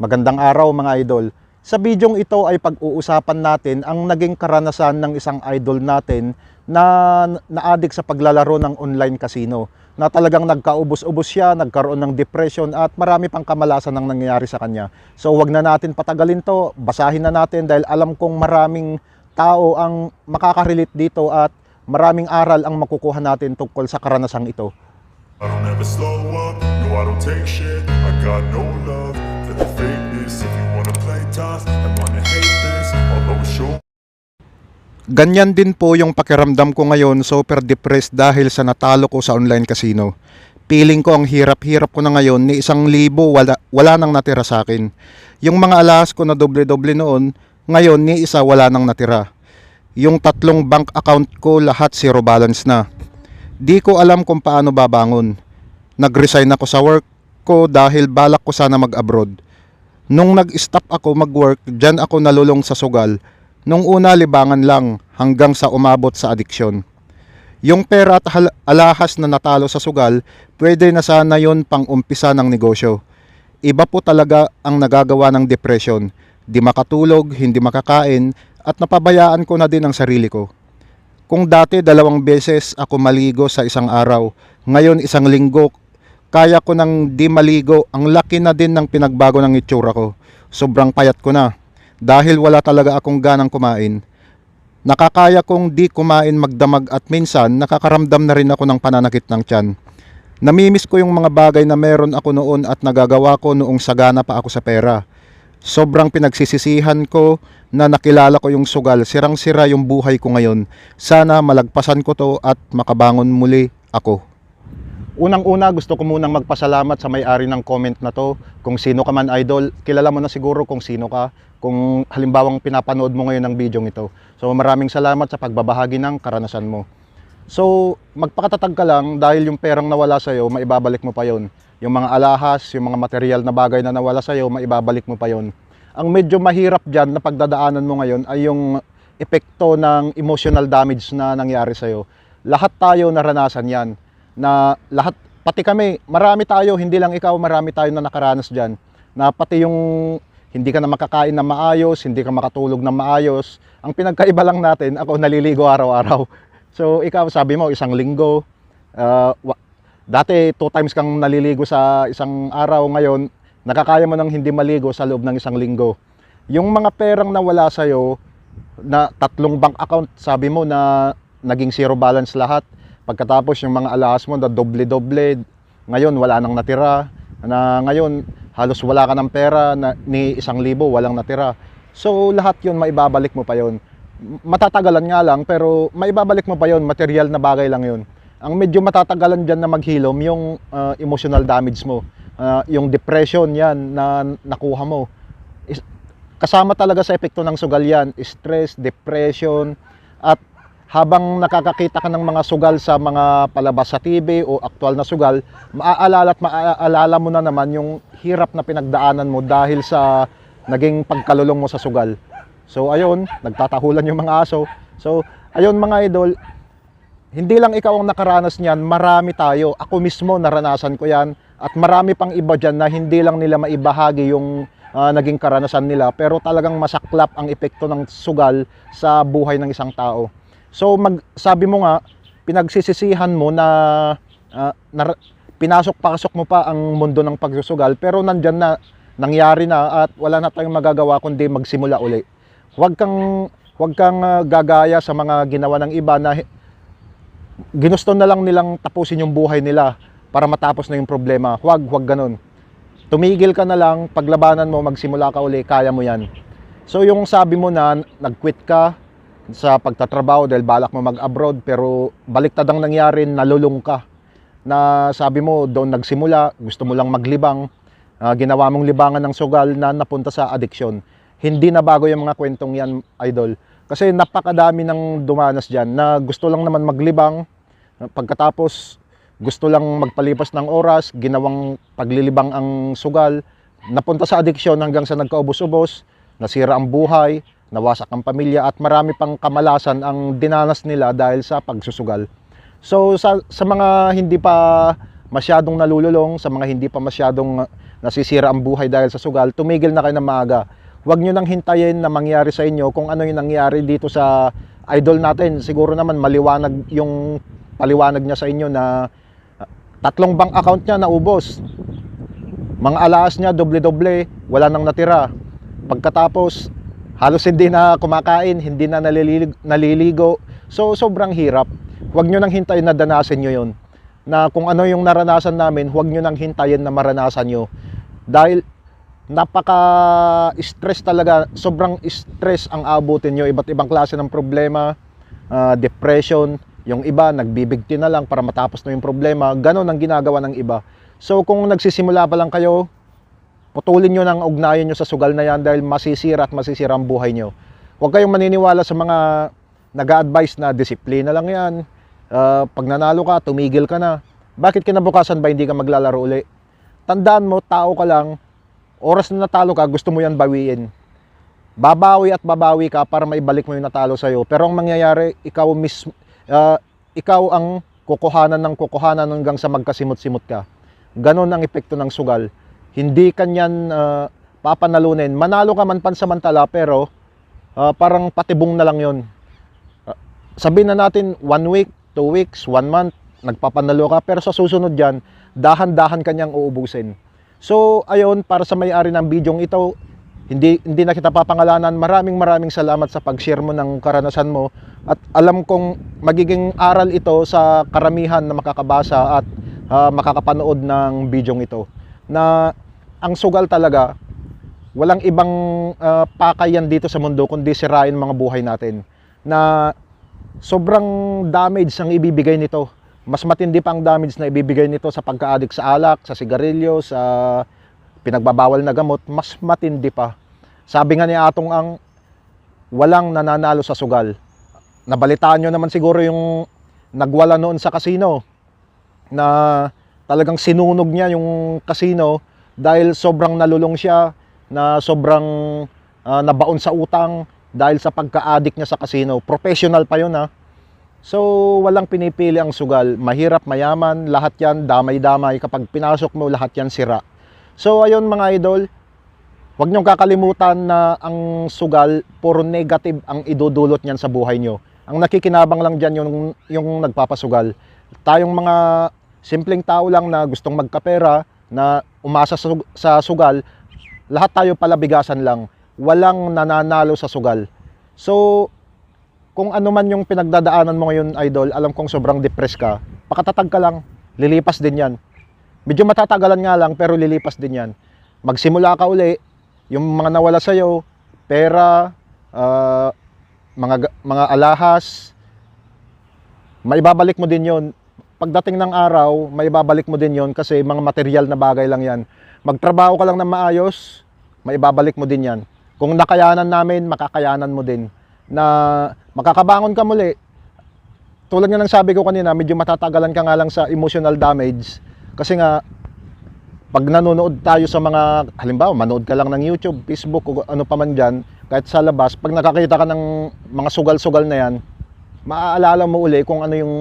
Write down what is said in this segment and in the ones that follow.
Magandang araw mga idol. Sa bidyong ito ay pag-uusapan natin ang naging karanasan ng isang idol natin na naadik sa paglalaro ng online casino. Na talagang nagkaubos-ubos siya, nagkaroon ng depression at marami pang kamalasan ang nangyayari sa kanya. So wag na natin patagalin to, basahin na natin dahil alam kong maraming tao ang makaka-relate dito at maraming aral ang makukuha natin tungkol sa karanasang ito. I don't ever slow up, no I don't take shit I got no love tough and wanna hate this I'll always show Ganyan din po yung pakiramdam ko ngayon, super depressed dahil sa natalo ko sa online casino. Feeling ko ang hirap-hirap ko na ngayon, ni isang libo wala, wala nang natira sa akin. Yung mga alas ko na doble-doble noon, ngayon ni isa wala nang natira. Yung tatlong bank account ko lahat zero balance na. Di ko alam kung paano babangon. Nag-resign ako sa work ko dahil balak ko sana mag-abroad. Nung nag-stop ako mag-work, dyan ako nalulong sa sugal. Nung una libangan lang hanggang sa umabot sa adiksyon. Yung pera at alahas na natalo sa sugal, pwede na sana yon pang umpisa ng negosyo. Iba po talaga ang nagagawa ng depression. Di makatulog, hindi makakain, at napabayaan ko na din ang sarili ko. Kung dati dalawang beses ako maligo sa isang araw, ngayon isang linggo, kaya ko nang di maligo, ang laki na din ng pinagbago ng itsura ko. Sobrang payat ko na. Dahil wala talaga akong ganang kumain. Nakakaya kong di kumain magdamag at minsan nakakaramdam na rin ako ng pananakit ng tiyan. Namimiss ko yung mga bagay na meron ako noon at nagagawa ko noong sagana pa ako sa pera. Sobrang pinagsisisihan ko na nakilala ko yung sugal, sirang-sira yung buhay ko ngayon. Sana malagpasan ko to at makabangon muli ako. Unang-una gusto ko munang magpasalamat sa may-ari ng comment na to. Kung sino ka man idol, kilala mo na siguro kung sino ka. Kung halimbawang pinapanood mo ngayon ng video ito. So maraming salamat sa pagbabahagi ng karanasan mo. So magpakatatag ka lang dahil yung perang nawala sa'yo, maibabalik mo pa yon. Yung mga alahas, yung mga material na bagay na nawala sa'yo, maibabalik mo pa yon. Ang medyo mahirap dyan na pagdadaanan mo ngayon ay yung epekto ng emotional damage na nangyari sa'yo. Lahat tayo naranasan yan na lahat, pati kami, marami tayo, hindi lang ikaw, marami tayo na nakaranas dyan. Na pati yung hindi ka na makakain na maayos, hindi ka makatulog na maayos. Ang pinagkaiba lang natin, ako naliligo araw-araw. So ikaw, sabi mo, isang linggo. wa- dati, two times kang naliligo sa isang araw. Ngayon, nakakaya mo nang hindi maligo sa loob ng isang linggo. Yung mga perang nawala sa'yo, na tatlong bank account, sabi mo na naging zero balance lahat. Pagkatapos yung mga alahas mo doble-doble, ngayon wala nang natira. Na ngayon halos wala ka ng pera na ni isang libo walang natira. So lahat yun maibabalik mo pa yun. Matatagalan nga lang pero maibabalik mo pa yun, material na bagay lang yun. Ang medyo matatagalan dyan na maghilom yung ah, emotional damage mo. Ah, yung depression yan na nakuha mo. Is- kasama talaga sa epekto ng sugal yan, stress, depression, at habang nakakakita ka ng mga sugal sa mga palabas sa TV o aktual na sugal, maaalala at maaalala mo na naman yung hirap na pinagdaanan mo dahil sa naging pagkalulong mo sa sugal. So ayun, nagtatahulan yung mga aso. So ayun mga idol, hindi lang ikaw ang nakaranas niyan, marami tayo. Ako mismo naranasan ko yan at marami pang iba dyan na hindi lang nila maibahagi yung ah, naging karanasan nila pero talagang masaklap ang epekto ng sugal sa buhay ng isang tao. So mag, sabi mo nga, pinagsisisihan mo na, ah, nar- pinasok-pasok mo pa ang mundo ng pagsusugal pero nandyan na, nangyari na at wala na tayong magagawa kundi magsimula uli. Huwag kang, huwag kang ah, gagaya sa mga ginawa ng iba na ginusto na lang nilang tapusin yung buhay nila para matapos na yung problema. Huwag, huwag ganun. Tumigil ka na lang, paglabanan mo, magsimula ka uli, kaya mo yan. So yung sabi mo na nag-quit ka sa pagtatrabaho dahil balak mo mag-abroad pero baliktad ang nangyari, nalulung ka. Na sabi mo doon nagsimula, gusto mo lang maglibang, ah, ginawa mong libangan ng sugal na napunta sa addiction. Hindi na bago yung mga kwentong yan, idol. Kasi napakadami ng dumanas dyan na gusto lang naman maglibang, pagkatapos gusto lang magpalipas ng oras, ginawang paglilibang ang sugal, napunta sa addiction hanggang sa nagkaubos-ubos, nasira ang buhay, nawasak ang pamilya at marami pang kamalasan ang dinanas nila dahil sa pagsusugal. So sa, sa mga hindi pa masyadong nalululong, sa mga hindi pa masyadong nasisira ang buhay dahil sa sugal, tumigil na kayo ng maaga. Huwag nyo nang hintayin na mangyari sa inyo kung ano yung nangyari dito sa idol natin. Siguro naman maliwanag yung paliwanag niya sa inyo na ah, tatlong bank account niya naubos. Mga alaas niya, doble-doble, wala nang natira. Pagkatapos, halos hindi na kumakain, hindi na naliligo, naliligo. So, sobrang hirap. Huwag nyo nang hintayin na danasin nyo yun. Na kung ano yung naranasan namin, huwag nyo nang hintayin na maranasan nyo. Dahil napaka-stress talaga, sobrang stress ang abutin nyo. Iba't ibang klase ng problema, ah, depression, yung iba nagbibigti na lang para matapos na yung problema. Ganon ang ginagawa ng iba. So kung nagsisimula pa lang kayo, putulin nyo ng ugnayan nyo sa sugal na yan dahil masisira at masisira ang buhay nyo. Huwag kayong maniniwala sa mga nag-advise na disiplina lang yan. Ah, pag nanalo ka, tumigil ka na. Bakit kinabukasan ba hindi ka maglalaro uli? Tandaan mo, tao ka lang, oras na natalo ka, gusto mo yan bawiin. Babawi at babawi ka para maibalik mo yung natalo sa'yo. Pero ang mangyayari, ikaw mismo, ah, ikaw ang kukuhanan ng kukuhanan hanggang sa magkasimot-simot ka. Ganon ang epekto ng sugal. Hindi kanyan ah, papanalunin. Manalo ka man pansamantala pero ah, parang patibong na lang yon. sabihin na natin one week, two weeks, one month, nagpapanalo ka pero sa susunod dyan, dahan-dahan kanyang uubusin. So, ayun, para sa may-ari ng bidyong ito, hindi, hindi na kita papangalanan. Maraming maraming salamat sa pag-share mo ng karanasan mo. At alam kong magiging aral ito sa karamihan na makakabasa at ah, makakapanood ng bidyong ito. Na ang sugal talaga, walang ibang ah, pakayan dito sa mundo kundi sirain mga buhay natin. Na sobrang damage ang ibibigay nito. Mas matindi pa ang damage na ibibigay nito sa pagka-addict sa alak, sa sigarilyo, sa pinagbabawal na gamot, mas matindi pa. Sabi nga ni Atong ang walang nananalo sa sugal. Nabalitaan nyo naman siguro yung nagwala noon sa kasino na talagang sinunog niya yung kasino dahil sobrang nalulong siya na sobrang ah, nabaon sa utang dahil sa pagka-addict niya sa kasino. Professional pa yun ha. So, walang pinipili ang sugal. Mahirap, mayaman, lahat yan, damay-damay. Kapag pinasok mo, lahat yan sira. So, ayun mga idol, huwag niyong kakalimutan na ang sugal, puro negative ang idudulot niyan sa buhay niyo. Ang nakikinabang lang dyan yung, yung nagpapasugal. Tayong mga simpleng tao lang na gustong magkapera, na umasa sa, sugal, lahat tayo palabigasan lang. Walang nananalo sa sugal. So, kung ano man yung pinagdadaanan mo ngayon, idol, alam kong sobrang depressed ka, pakatatag ka lang, lilipas din yan. Medyo matatagalan nga lang, pero lilipas din yan. Magsimula ka uli, yung mga nawala sa'yo, pera, ah, mga, ga- mga alahas, maibabalik mo din yon pagdating ng araw, maibabalik mo din yon kasi mga material na bagay lang yan. Magtrabaho ka lang ng maayos, maibabalik mo din yan. Kung nakayanan namin, makakayanan mo din. Na makakabangon ka muli. Tulad nga ng sabi ko kanina, medyo matatagalan ka nga lang sa emotional damage. Kasi nga, pag nanonood tayo sa mga, halimbawa, manood ka lang ng YouTube, Facebook, o ano pa man dyan, kahit sa labas, pag nakakita ka ng mga sugal-sugal na yan, maaalala mo uli kung ano yung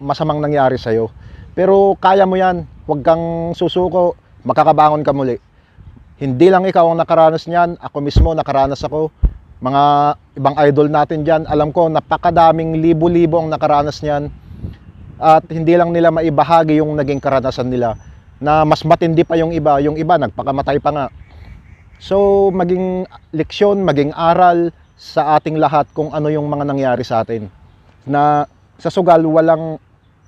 masamang nangyari sa'yo. Pero kaya mo yan, huwag kang susuko, makakabangon ka muli. Hindi lang ikaw ang nakaranas niyan, ako mismo nakaranas ako. Mga ibang idol natin dyan, alam ko napakadaming libo-libo ang nakaranas niyan. At hindi lang nila maibahagi yung naging karanasan nila na mas matindi pa yung iba, yung iba nagpakamatay pa nga. So, maging leksyon, maging aral sa ating lahat kung ano yung mga nangyari sa atin. Na sa sugal, walang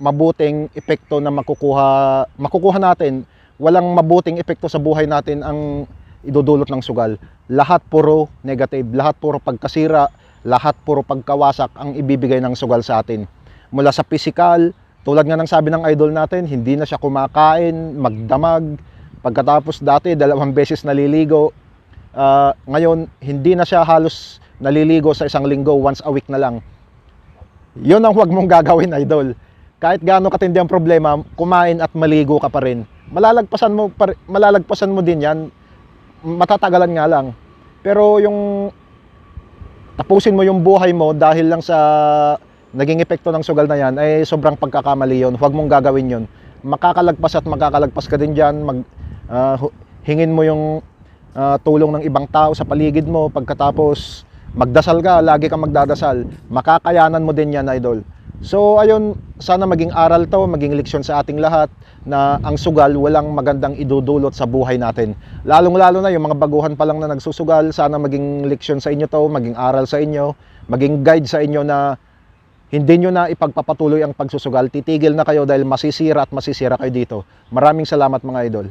mabuting epekto na makukuha, makukuha natin. Walang mabuting epekto sa buhay natin ang idudulot ng sugal. Lahat puro negative, lahat puro pagkasira, lahat puro pagkawasak ang ibibigay ng sugal sa atin. Mula sa physical, tulad nga ng sabi ng idol natin, hindi na siya kumakain, magdamag. Pagkatapos dati, dalawang beses naliligo. Ah, ngayon, hindi na siya halos naliligo sa isang linggo, once a week na lang. Yun ang huwag mong gagawin, idol. Kahit gaano katindi ang problema, kumain at maligo ka pa rin. Malalagpasan mo, pa- malalagpasan mo din yan. Matatagalan nga lang. Pero yung tapusin mo yung buhay mo dahil lang sa naging epekto ng sugal na yan, ay sobrang pagkakamali yun. Huwag mong gagawin yun. Makakalagpas at makakalagpas ka din dyan. Mag, hu- hingin mo yung ah, tulong ng ibang tao sa paligid mo pagkatapos magdasal ka, lagi kang magdadasal, makakayanan mo din yan, idol. So ayun, sana maging aral to, maging leksyon sa ating lahat na ang sugal walang magandang idudulot sa buhay natin. Lalong-lalo na yung mga baguhan pa lang na nagsusugal, sana maging leksyon sa inyo to, maging aral sa inyo, maging guide sa inyo na hindi nyo na ipagpapatuloy ang pagsusugal. Titigil na kayo dahil masisira at masisira kayo dito. Maraming salamat mga idol.